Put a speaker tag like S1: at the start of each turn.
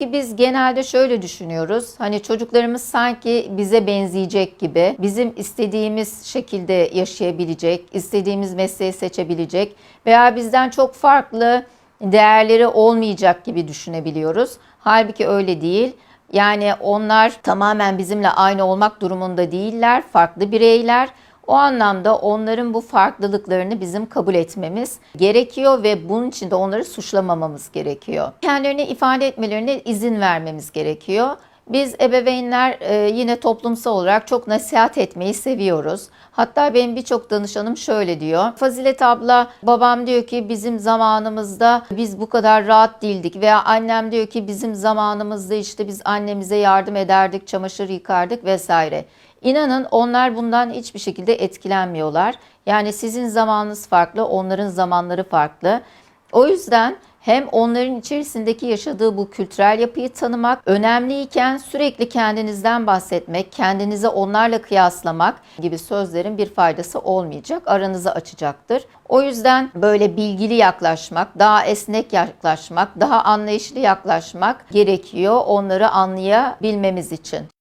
S1: Ki Biz genelde şöyle düşünüyoruz. Hani çocuklarımız sanki bize benzeyecek gibi, bizim istediğimiz şekilde yaşayabilecek, istediğimiz mesleği seçebilecek veya bizden çok farklı değerleri olmayacak gibi düşünebiliyoruz. Halbuki öyle değil. Yani onlar tamamen bizimle aynı olmak durumunda değiller, farklı bireyler. O anlamda onların bu farklılıklarını bizim kabul etmemiz gerekiyor ve bunun için de onları suçlamamamız gerekiyor. Kendilerini ifade etmelerine izin vermemiz gerekiyor. Biz ebeveynler e, yine toplumsal olarak çok nasihat etmeyi seviyoruz. Hatta benim birçok danışanım şöyle diyor. Fazilet abla babam diyor ki bizim zamanımızda biz bu kadar rahat değildik veya annem diyor ki bizim zamanımızda işte biz annemize yardım ederdik, çamaşır yıkardık vesaire. İnanın onlar bundan hiçbir şekilde etkilenmiyorlar. Yani sizin zamanınız farklı, onların zamanları farklı. O yüzden hem onların içerisindeki yaşadığı bu kültürel yapıyı tanımak önemliyken sürekli kendinizden bahsetmek, kendinizi onlarla kıyaslamak gibi sözlerin bir faydası olmayacak, aranızı açacaktır. O yüzden böyle bilgili yaklaşmak, daha esnek yaklaşmak, daha anlayışlı yaklaşmak gerekiyor onları anlayabilmemiz için.